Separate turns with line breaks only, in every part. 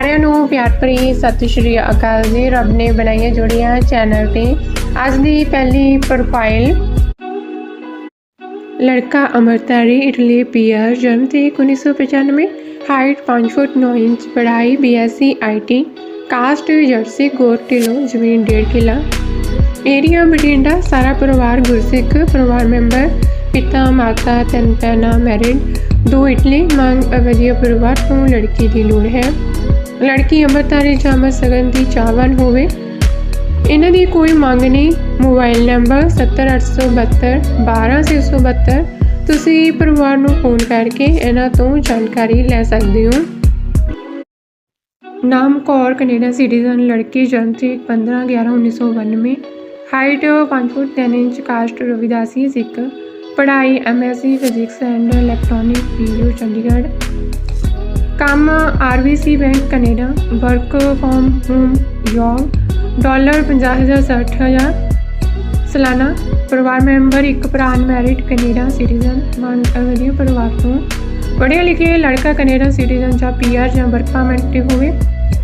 ਸਾਰਿਆਂ ਨੂੰ ਪਿਆਰ ਭਰੀ ਸਤਿ ਸ਼੍ਰੀ ਅਕਾਲ ਜੀ। ਰੱਬ ਨੇ ਬਣਾਈਆਂ ਜੋੜੀਆਂ ਚੈਨਲ ਤੇ। ਅੱਜ ਦੀ ਪਹਿਲੀ ਪ੍ਰੋਫਾਈਲ ਲੜਕਾ ਅਮਰਤਾਰੀ, ਇਟਲੀ, ਪੀਆਰ, ਜਨਮ ਤੇ 1995 ਹਾਈਟ 5 ਫੁੱਟ 9 ਇੰਚ, ਪੜ੍ਹਾਈ ਬੀਐਸਸੀ ਆਈਟੀ ਕਾਸਟ ਜਰਸੀ ਗੋਤ ਢਿੱਲੋਂ ਜ਼ਮੀਨ 1.5 ਕਿੱਲਾ। ਏਰੀਆ ਬਠਿੰਡਾ, ਸਾਰਾ ਪਰਿਵਾਰ ਗੁਰਸਿੱਖ, ਪਰਿਵਾਰ ਮੈਂਬਰ, ਪਿਤਾ, ਮਾਤਾ ਤਿੰਨ ਭੈਣਾਂ ਮੈਰਿਡ ਦੋ ਇਟਲੀ, ਮੰਗ, ਵਧੀਆ ਪਰਿਵਾਰ ਤੋਂ ਲੜਕੀ ਦੀ ਲੋੜ ਹੈ। ਲੜਕੀ ਅੰਮ੍ਰਿਤਧਾਰੀ ਜਾਮਾ ਸਗਨ ਦੀ ਚਾਹਵਾਨ ਹੋਵੇ। ਇਹਨਾਂ ਦੀ ਕੋਈ ਮੰਗ ਨਹੀਂ। ਮੋਬਾਈਲ ਨੰਬਰ 70872 12672 ਤੁਸੀਂ ਪਰਿਵਾਰ ਨੂੰ ਫੋਨ ਕਰਕੇ ਇਹਨਾਂ ਤੋਂ ਜਾਣਕਾਰੀ ਲੈ ਸਕਦੇ ਹੋ। ਨਾਮ ਕੌਰ, ਕੈਨੇਡਾ ਸਿਟੀਜ਼ਨ, ਲੜਕੀ ਜਨਮ ਤਰੀਕ 15 11 1992 height 5 foot 3 inch, caste Ravidasi Sikh. ਪੜ੍ਹਾਈ MSc physics and electronic video Chandigarh. ਕੰਮ RBC bank Canada, work from home job dollar 50000 60000 ਸਾਲਾਨਾ, ਪਰਿਵਾਰ ਮੈਂਬਰ ਇੱਕ ਭਰਾ, ਮੈਰਿਡ ਕੈਨੇਡਾ ਸਿਟੀਜ਼ਨ ਮੰਗ ਵਧੀਆ ਪਰਿਵਾਰ ਤੋਂ। ਪੜ੍ਹਿਆ ਲਿਖੇ ਲੜਕਾ ਕੈਨੇਡਾ ਸਿਟੀਜ਼ਨ ਜਾਂ ਪੀਆਰ ਜਾਂ ਵਰਕ ਪਰਮਿਟ ਤੇ ਹੋਵੇ।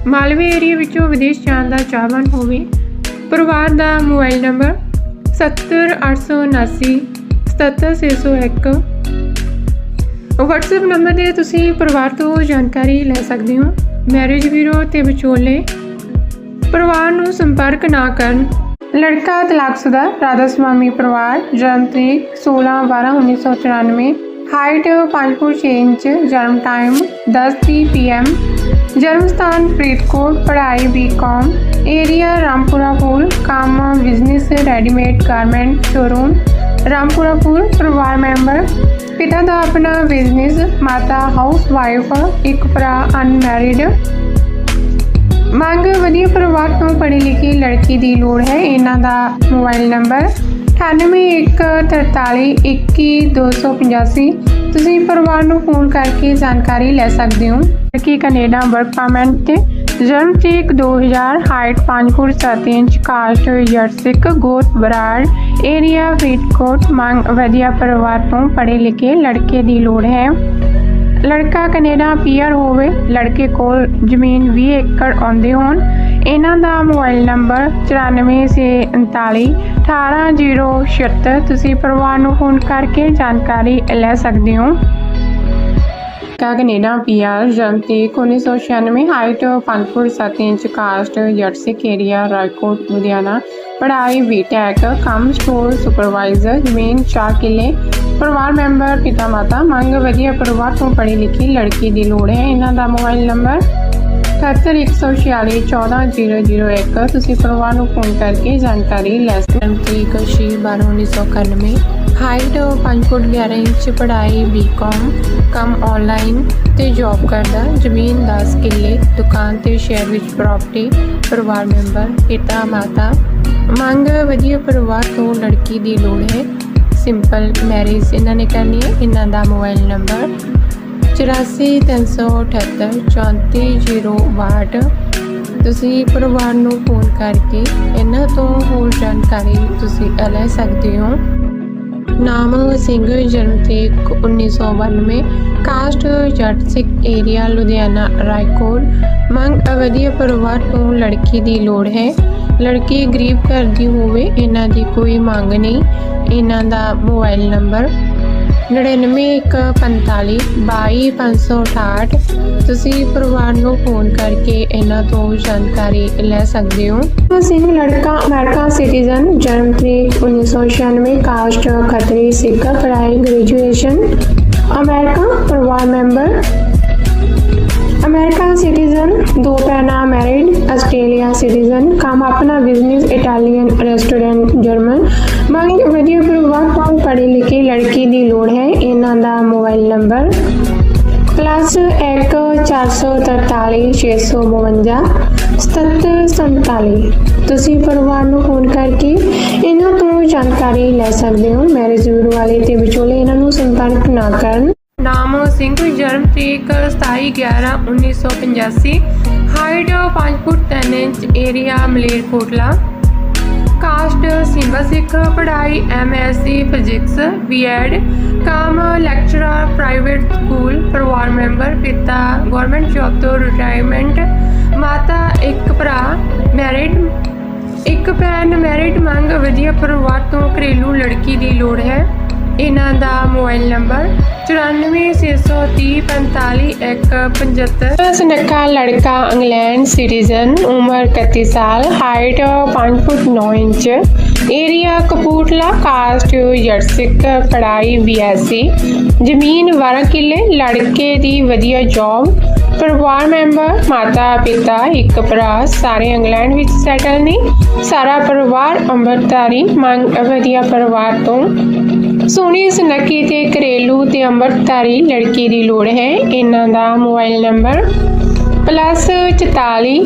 ਮਾਲਵੇ ਏਰੀਆ ਵਿੱਚੋਂ ਵਿਦੇਸ਼ ਜਾਣ ਦਾ ਚਾਹਵਾਨ ਹੋਵੇ। ਪਰਿਵਾਰ ਦਾ ਮੋਬਾਈਲ ਨੰਬਰ 70879 77601 WhatsApp ਨੰਬਰ ਤੇ ਤੁਸੀਂ ਪਰਿਵਾਰ ਤੋਂ ਜਾਣਕਾਰੀ ਲੈ ਸਕਦੇ ਹੋ। ਮੈਰਿਜ ਬਿਊਰੋ ਤੇ ਵਿਚੋਲੇ ਪਰਿਵਾਰ ਨੂੰ ਸੰਪਰਕ ਨਾ ਕਰਨ। ਲੜਕਾ ਤਲਾਕਸ਼ੁਦਾ ਰਾਧਾ ਸੁਆਮੀ ਪਰਿਵਾਰ, ਜਨਮ ਤਰੀਕ 16 12 1994 ਹਾਈਟ 5 ਫੁੱਟ 6 ਇੰਚ, ਜਨਮ ਟਾਈਮ 10:30 ਪੀਐਮ ਜਨਮ ਸਥਾਨ ਫਰੀਦਕੋਟ, ਪੜ੍ਹਾਈ ਬੀਕਾਮ ਏਰੀਆ ਰਾਮਪੁਰਾ ਪੁਰ ਕੰਮ business readymade garment showroom Rampura ਪੁਲ ਪਰਿਵਾਰ ਮੈਂਬਰ ਪਿਤਾ ਦਾ ਆਪਣਾ ਬਿਜ਼ਨਸ ਮਾਤਾ ਹਾਊਸ ਵਾਈਫ ਇੱਕ ਭਰਾ ਅਨਮੈਰਿਡ ਮੰਗ ਵਧੀਆ ਪਰਿਵਾਰ ਤੋਂ ਪੜ੍ਹੀ ਲਿਖੀ ਲੜਕੀ ਦੀ ਲੋੜ ਹੈ। ਇਹਨਾਂ ਦਾ ਮੋਬਾਈਲ ਨੰਬਰ 9814321285 ਤੁਸੀਂ ਪਰਿਵਾਰ ਨੂੰ ਫੋਨ ਕਰਕੇ ਜਾਣਕਾਰੀ ਲੈ ਸਕਦੇ ਹੋ। ਲੜਕੀ ਕੈਨੇਡਾ ਵਰਕ ਪਰਮਿਟ ਤੇ ਜਨਮ ਤਰੀਕ 2000 ਹਾਈਟ 5 ਫੁੱਟ 7 ਇੰਚ ਕਾਸਟ ਜਰਸਿਕ ਗੋਤ ਬਰਾੜ ਏਰੀਆ ਫਰੀਦਕੋਟ ਮੰਗ ਵਧੀਆ ਪਰਿਵਾਰ ਤੋਂ ਪੜ੍ਹੇ ਲਿਖੇ ਲੜਕੇ ਦੀ ਲੋੜ ਹੈ। ਲੜਕਾ ਕੈਨੇਡਾ ਪੀਆਰ ਹੋਵੇ, ਲੜਕੇ ਕੋਲ ਜ਼ਮੀਨ 20 ਏਕੜ ਆਉਂਦੇ ਹੋਣ। ਇਹਨਾਂ ਦਾ ਮੋਬਾਈਲ ਨੰਬਰ 9439 18076 ਤੁਸੀਂ ਪਰਿਵਾਰ ਨੂੰ ਫੋਨ ਕਰਕੇ ਜਾਣਕਾਰੀ ਲੈ ਸਕਦੇ ਹੋ। ਕਾ ਕੈਨੇਡਾ ਪੀਆਰ ਜਨਮ ਤਰੀਕ 1996 ਹਾਈਟ 5 ਫੁੱਟ 7 ਇੰਚ ਕਾਸਟ ਜਰਸਿਕ ਏਰੀਆ ਰਾਏਕੋਟ ਲੁਧਿਆਣਾ। ਪੜ੍ਹਾਈ ਬੀਟੈਕ ਕੰਮ ਸਟੋਰ ਸੁਪਰਵਾਈਜ਼ਰ ਜ਼ਮੀਨ 4 ਕਿਲੇ। ਪਰਿਵਾਰ ਮੈਂਬਰ ਪਿਤਾ ਮਾਤਾ ਮੰਗ, ਵਧੀਆ ਪਰਿਵਾਰ ਤੋਂ ਪੜ੍ਹੀ ਲਿਖੀ ਲੜਕੀ ਦੀ ਲੋੜ ਹੈ। ਇਹਨਾਂ ਦਾ ਮੋਬਾਈਲ ਨੰਬਰ 7146414001 ਤੁਸੀਂ ਪਰਿਵਾਰ ਨੂੰ ਫੋਨ ਕਰਕੇ ਜਾਣਕਾਰੀ ਲੈ ਸਕਦੇ ਹੋ। ਤਰੀਕ 6 12 1991 ਹਾਈਟ 5 ਫੁੱਟ 11 ਇੰਚ, ਪੜ੍ਹਾਈ ਬੀਕਾਮ ਕੰਮ ਆਨਲਾਈਨ ਤੇ ਜੌਬ ਕਰਦਾ। ਜ਼ਮੀਨ 10 ਕਿੱਲੇ, ਦੁਕਾਨ ਤੇ ਸ਼ਹਿਰ ਵਿੱਚ ਪ੍ਰਾਪਰਟੀ ਪਰਿਵਾਰ ਮੈਂਬਰ ਪਿਤਾ, ਮਾਤਾ। ਮੰਗ, ਵਧੀਆ ਪਰਿਵਾਰ ਤੋਂ ਲੜਕੀ ਦੀ ਲੋੜ ਹੈ। ਸਿੰਪਲ ਮੈਰਿਜ ਇਹਨਾਂ ਨੇ ਕਰਨੀ ਹੈ। ਇਹਨਾਂ ਦਾ ਮੋਬਾਈਲ ਨੰਬਰ 8438 3402 ਤੁਸੀਂ ਪਰਿਵਾਰ ਨੂੰ ਫੋਨ ਕਰਕੇ ਇਹਨਾਂ ਤੋਂ ਹੋਰ ਜਾਣਕਾਰੀ ਤੁਸੀਂ ਲੈ ਸਕਦੇ ਹੋ। ਨਾਮ ਸਿੰਘ, ਜਨਮ ਤਰੀਕ 1992 ਕਾਸਟ ਜੱਟ ਸਿੱਖ ਏਰੀਆ, ਲੁਧਿਆਣਾ, ਰਾਏਕੋਟ। ਮੰਗ ਅਵਧੀਆ ਪਰਿਵਾਰ ਤੋਂ ਲੜਕੀ ਦੀ ਲੋੜ ਹੈ। ਲੜਕੀ ਗਰੀਬ ਘਰ ਦੀ ਹੋਵੇ, ਇਹਨਾਂ ਦੀ ਕੋਈ ਮੰਗ ਨਹੀਂ। ਇਹਨਾਂ ਦਾ ਮੋਬਾਈਲ ਨੰਬਰ 9945 22568 ਤੁਸੀਂ ਪਰਿਵਾਰ ਨੂੰ ਫੋਨ ਕਰਕੇ ਇਹਨਾਂ ਤੋਂ ਜਾਣਕਾਰੀ ਲੈ ਸਕਦੇ ਹੋ। ਸਿੰਘ ਲੜਕਾ, ਅਮਰੀਕਾ ਸਿਟੀਜ਼ਨ ਜਨਮ ਤਰੀਕ 1996 ਕਾਸਟ ਖੱਤਰੀ, ਸਿੱਖ, ਪੜ੍ਹਾਈ ਗ੍ਰੈਜੂਏਸ਼ਨ ਅਮਰੀਕਾ ਪਰਿਵਾਰ ਮੈਂਬਰ ਅਮਰੀਕਨ ਸਿਟੀਜ਼ਨ ਦੋ ਭੈਣਾਂ ਮੈਰਿਡ ਆਸਟ੍ਰੇਲੀਆ ਸਿਟੀਜ਼ਨ ਕੰਮ ਆਪਣਾ ਬਿਜ਼ਨਸ ਇਟਾਲੀਅਨ ਰੈਸਟੋਰੈਂਟ ਜਰਮਨ ਮੰਗ ਵਧੀਆ ਪਰਿਵਾਰ ਪੜ੍ਹੀ ਲਿਖੀ ਲੜਕੀ ਦੀ ਲੋੜ ਹੈ। ਇਹਨਾਂ ਦਾ ਮੋਬਾਈਲ ਨੰਬਰ ਪਲੱਸ 1 443 652 7747 ਤੁਸੀਂ ਪਰਿਵਾਰ ਨੂੰ ਫੋਨ ਕਰਕੇ ਇਹਨਾਂ ਤੋਂ ਜਾਣਕਾਰੀ ਲੈ ਸਕਦੇ ਹੋ। ਮੈਰਿਜ ਬਿਊਰੋ ਵਾਲੇ ਤੇ ਵਿਚੋਲੇ ਇਹਨਾਂ ਨੂੰ ਸੰਪਰਕ ਨਾ ਕਰਨ। ਨਾਮ ਸਿੰਘ ਜਨਮ ਤਰੀਕ 27/11/1985 height 5 foot 3 inch area Malerkotla. Caste Simba ਸਿੱਖ ਪੜ੍ਹਾਈ ਐਮਐਸਸੀ ਫਿਜ਼ਿਕਸ ਬੀਐਡ ਕਾਮ ਲੈਕਚਰਰ ਪ੍ਰਾਈਵੇਟ ਸਕੂਲ ਪਰਿਵਾਰ ਮੈਂਬਰ ਪਿਤਾ ਗਵਰਨਮੈਂਟ ਜੌਬ ਤੋਂ ਰਿਟਾਇਰਮੈਂਟ ਮਾਤਾ ਇੱਕ ਭਰਾ ਮੈਰਿਡ ਇੱਕ ਭੈਣ ਮੈਰਿਡ ਮੰਗ ਵਧੀਆ ਪਰਿਵਾਰ ਤੋਂ ਘਰੇਲੂ ਲੜਕੀ ਦੀ ਲੋੜ ਹੈ ਇਹਨਾਂ ਦਾ ਮੋਬਾਈਲ ਨੰਬਰ 9463455175 ਸੁਨੱਖਾ ਲੜਕਾ ਇੰਗਲੈਂਡ ਸਿਟੀਜ਼ਨ, ਉਮਰ 31 ਸਾਲ height 5 foot 9 inch area Kapurthala caste ਜਰਸਿਕ ਪੜਾਈ ਬੀਐਸਸੀ ਜ਼ਮੀਨ 12 ਕਿੱਲੇ, ਲੜਕੇ ਦੀ ਵਧੀਆ ਜੌਬ ਪਰਿਵਾਰ ਮੈਂਬਰ, ਮਾਤਾ, ਪਿਤਾ, ਇੱਕ ਭਰਾ, ਸਾਰੇ ਇੰਗਲੈਂਡ ਵਿੱਚ ਸੈਟਲ ਨੇ। ਸਾਰਾ ਪਰਿਵਾਰ ਅੰਮ੍ਰਿਤਧਾਰੀ, ਮੰਗ ਵਧੀਆ ਪਰਿਵਾਰ ਤੋਂ। ਸੋਹਣੀ ਸੁਨੱਖੀ ਤੇ ਘਰੇਲੂ ਤੇ ਅੰਮ੍ਰਿਤਧਾਰੀ ਲੜਕੀ ਦੀ ਲੋੜ ਹੈ। ਇਹਨਾਂ ਦਾ ਮੋਬਾਈਲ ਨੰਬਰ ਪਲੱਸ 44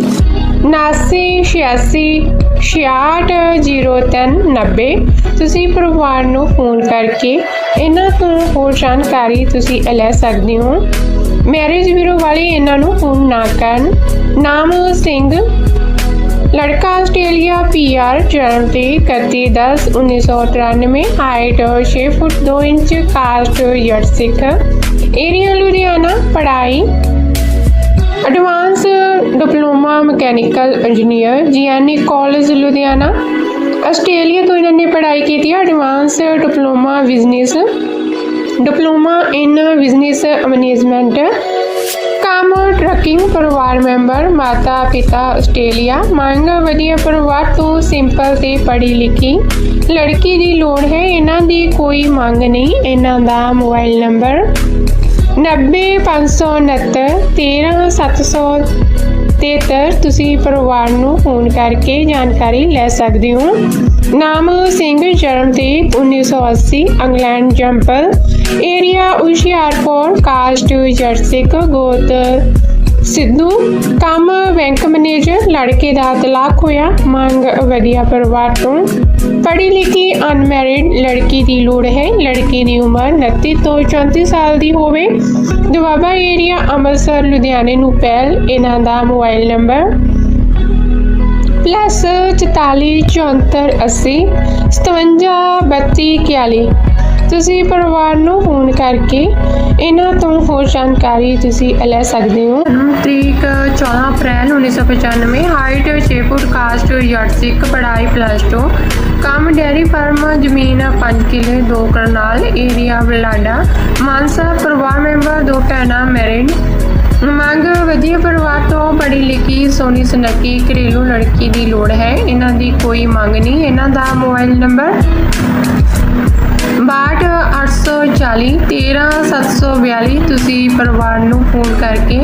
ਉਨਾਸੀ, ਛਿਆਸੀ, ਛਿਆਹਠ, ਜ਼ੀਰੋ, ਤਿੰਨ, ਨੱਬੇ। ਤੁਸੀਂ ਪਰਿਵਾਰ ਨੂੰ ਫੋਨ ਕਰਕੇ ਇਹਨਾਂ ਤੋਂ ਹੋਰ ਜਾਣਕਾਰੀ ਤੁਸੀਂ ਲੈ ਸਕਦੇ ਹੋ। ਮੈਰਿਜ ਬਿਊਰੋ ਵਾਲੇ ਇਹਨਾਂ ਨੂੰ ਫੋਨ ਨਾ ਕਰਨ। ਨਾਮ ਸਿੰਘ ਲੜਕਾ ਆਸਟ੍ਰੇਲੀਆ ਪੀਆਰ ਜਨਮ ਤੇ 31 10 1993 ਹਾਈਟ 6 ਫੁੱਟ 2 ਇੰਚ ਕਾਸਟ ਯਰਸਿਕ ਏਰੀਆ ਲੁਧਿਆਣਾ ਪੜਾਈ advance diploma mechanical engineer GNE college Ludhiana. Australia ਤੋਂ ਇਹਨਾਂ ਨੇ ਪੜ੍ਹਾਈ ਕੀਤੀ ਹੈ advance diploma business diploma in business management ਕੰਮ ਟਰੱਕਿੰਗ ਪਰਿਵਾਰ ਮੈਂਬਰ ਮਾਤਾ, ਪਿਤਾ, ਆਸਟ੍ਰੇਲੀਆ। ਮੰਗ, ਵਧੀਆ ਪਰਿਵਾਰ, ਤੋਂ ਸਿੰਪਲ ਤੇ ਪੜ੍ਹੀ ਲਿਖੀ। ਲੜਕੀ ਦੀ ਲੋੜ ਹੈ, ਇਹਨਾਂ ਦੀ ਕੋਈ ਮੰਗ ਨਹੀਂ। ਇਹਨਾਂ ਦਾ ਮੋਬਾਈਲ ਨੰਬਰ 90569 13773 ਤੁਸੀਂ ਪਰਿਵਾਰ ਨੂੰ ਫੋਨ ਕਰਕੇ ਜਾਣਕਾਰੀ ਲੈ ਸਕਦੇ ਹੋ। ਨਾਮ ਸਿੰਘ, ਜਨਮ ਤੇ 1980 ਇੰਗਲੈਂਡ, ਜੰਪਲ। ਏਰੀਆ ਹੁਸ਼ਿਆਰਪੁਰ ਕਾਸਟ ਜਰਸਿਕ ਗੋਤ ਸਿੱਧੂ। ਕੰਮ ਬੈਂਕ ਮੈਨੇਜਰ, ਲੜਕੇ ਦਾ ਤਲਾਕ ਹੋਇਆ, ਮੰਗ ਵਧੀਆ ਪਰਿਵਾਰ ਤੋਂ। ਪੜ੍ਹੀ ਲਿਖੀ ਅਨਮੈਰਿਡ ਲੜਕੀ ਦੀ ਲੋੜ ਹੈ, ਲੜਕੀ ਦੀ ਉਮਰ 29 ਤੋਂ 34 ਸਾਲ ਦੀ ਹੋਵੇ। ਦੁਆਬਾ ਏਰੀਆ ਅੰਮ੍ਰਿਤਸਰ, ਲੁਧਿਆਣੇ ਨੂੰ ਪਹਿਲ, ਇਹਨਾਂ ਦਾ ਮੋਬਾਈਲ ਨੰਬਰ ਪਲੱਸ 44 74 80 57 32 41 ਤੁਸੀਂ ਪਰਿਵਾਰ ਨੂੰ ਫੋਨ ਕਰਕੇ ਇਹਨਾਂ ਤੋਂ ਹੋਰ ਜਾਣਕਾਰੀ ਤੁਸੀਂ ਲੈ ਸਕਦੇ ਹੋ। ਤਰੀਕ 14 ਅਪ੍ਰੈਲ 1995 ਹਾਈਟ 6 ਫੁੱਟ ਕਾਸਟ ਯਰਸਿਕ ਪੜਾਈ ਪਲੱਸ 2 ਕੰਮ ਡੈਰੀ ਫਾਰਮ ਜ਼ਮੀਨ 5 ਕਿੱਲੇ, ਦੋ ਕਰਨਾਲ ਏਰੀਆ ਬਲਾਡਾ ਮਾਨਸਾ, ਪਰਿਵਾਰ ਮੈਂਬਰ ਦੋ ਭੈਣਾਂ ਮੈਰਿਡ ਮੰਗ, ਵਧੀਆ ਪਰਿਵਾਰ ਤੋਂ ਪੜ੍ਹੀ ਲਿਖੀ ਸੋਨੀ ਸੁਨੱਖੀ, ਘਰੇਲੂ ਲੜਕੀ ਦੀ ਲੋੜ ਹੈ। ਇਹਨਾਂ ਦੀ ਕੋਈ ਮੰਗ ਨਹੀਂ। ਇਹਨਾਂ ਦਾ ਮੋਬਾਈਲ ਨੰਬਰ 62840 13742 ਤੁਸੀਂ ਪਰਿਵਾਰ ਨੂੰ ਫੋਨ ਕਰਕੇ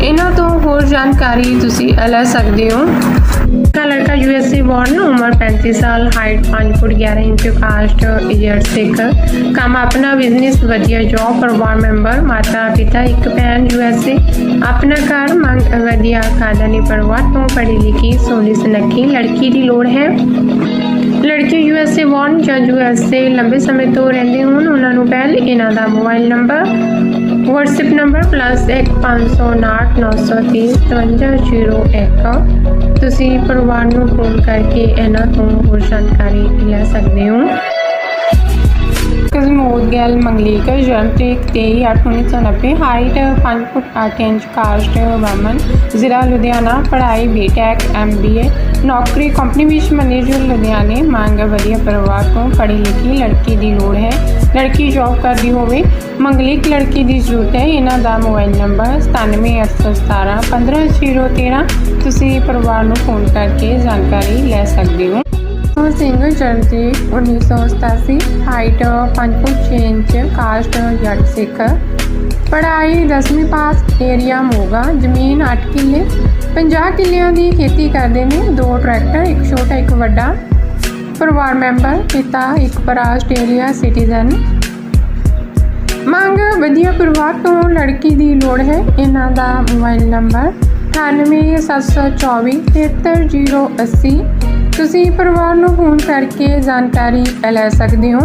ਇਹਨਾਂ ਤੋਂ ਹੋਰ ਜਾਣਕਾਰੀ ਤੁਸੀਂ ਲੈ ਸਕਦੇ ਹੋ का लड़का यूएसए बॉर्न उम्र 35 साल हाइट 5 फुट 11 इंच कास्ट ईयर सिख ਕੰਮ ਆਪਣਾ ਬਿਜ਼ਨਸ ਵਧੀਆ ਜੌਬ ਪਰਿਵਾਰ ਮੈਂਬਰ ਮਾਤਾ ਪਿਤਾ ਇੱਕ ਭੈਣ ਯੂਐਸਏ ਆਪਣਾ ਘਰ ਮੰਗ ਵਧੀਆ ਖਾਨਦਾਨੀ ਪਰਿਵਾਰ ਤੋਂ ਪੜ੍ਹੀ ਲਿਖੀ ਸੋਹਣੀ ਸੁਨੱਖੀ ਲੜਕੀ ਦੀ ਲੋੜ ਹੈ ਲੜਕੀ ਯੂਐਸਏ ਬੌਰਨ ਜਾਂ ਯੂਐਸਏ ਲੰਬੇ ਸਮੇਂ ਤੋਂ ਰਹਿੰਦੇ ਹੋਣ, ਉਹਨਾਂ ਨੂੰ ਪਹਿਲ ਇਹਨਾਂ ਦਾ ਮੋਬਾਈਲ ਨੰਬਰ, WhatsApp ਨੰਬਰ +1509305501 ਤੁਸੀਂ ਪਰਿਵਾਰ ਨੂੰ ਫੋਨ ਕਰਕੇ ਇਹਨਾਂ ਤੋਂ ਹੋਰ ਜਾਣਕਾਰੀ ਲੈ ਸਕਦੇ ਹੋ। ਕਜ਼ਮੋਦ ਗੈਲ ਮੰਗਲੀਕਾ ਜਨਮ ਤੇ 23/8/1990 ਹਾਈਟ 5 ਫੁੱਟ 8 ਇੰਚ ਕਾਸਟ ਵਮਨ ਜ਼ਿਲ੍ਹਾ ਲੁਧਿਆਣਾ ਪੜ੍ਹਾਈ ਬੀਟੈਕ ਐਮਬੀਏ ਨੌਕਰੀ ਕੰਪਨੀ ਵਿੱਚ ਮੈਨੇਜਰ ਲੁਧਿਆਣੇ ਮੰਗ ਵਧੀਆ ਪਰਿਵਾਰ ਤੋਂ ਪੜ੍ਹੀ ਲਿਖੀ ਲੜਕੀ ਦੀ ਲੋੜ ਹੈ ਲੜਕੀ ਜੌਬ ਕਰਦੀ ਹੋਵੇ ਮੰਗਲਿਕ ਲੜਕੀ ਦੀ ਜ਼ਰੂਰਤ ਹੈ ਇਹਨਾਂ ਦਾ ਮੋਬਾਈਲ ਨੰਬਰ 97817 15013 ਤੁਸੀਂ ਪਰਿਵਾਰ ਨੂੰ ਫੋਨ ਕਰਕੇ ਜਾਣਕਾਰੀ ਲੈ ਸਕਦੇ ਹੋ ਉਹ ਸਿੰਘ ਜਨਮ ਤੇ 1987 height 5 foot 6 inch caste Jatt ਸਿੱਖ। ਪੜ੍ਹਾਈ 10ਵੀਂ ਪਾਸ ਏਰੀਆ ਮੋਗਾ, ਜ਼ਮੀਨ 8 ਕਿੱਲੇ 50 ਕਿੱਲਿਆਂ ਦੀ ਖੇਤੀ ਕਰਦੇ ਨੇ, ਦੋ ਟਰੈਕਟਰ, ਇੱਕ ਛੋਟਾ, ਇੱਕ ਵੱਡਾ। ਪਰਿਵਾਰ ਮੈਂਬਰ, ਪਿਤਾ, ਇੱਕ ਭਰਾ ਆਸਟ੍ਰੇਲੀਆ ਸਿਟੀਜ਼ਨ ਮੰਗ ਵਧੀਆ ਪਰਿਵਾਰ ਤੋਂ ਲੜਕੀ ਦੀ ਲੋੜ ਹੈ, ਇਹਨਾਂ ਦਾ ਮੋਬਾਈਲ ਨੰਬਰ 9874 73080 ਤੁਸੀਂ ਪਰਿਵਾਰ ਨੂੰ ਫੋਨ ਕਰਕੇ ਜਾਣਕਾਰੀ ਲੈ ਸਕਦੇ ਹੋ।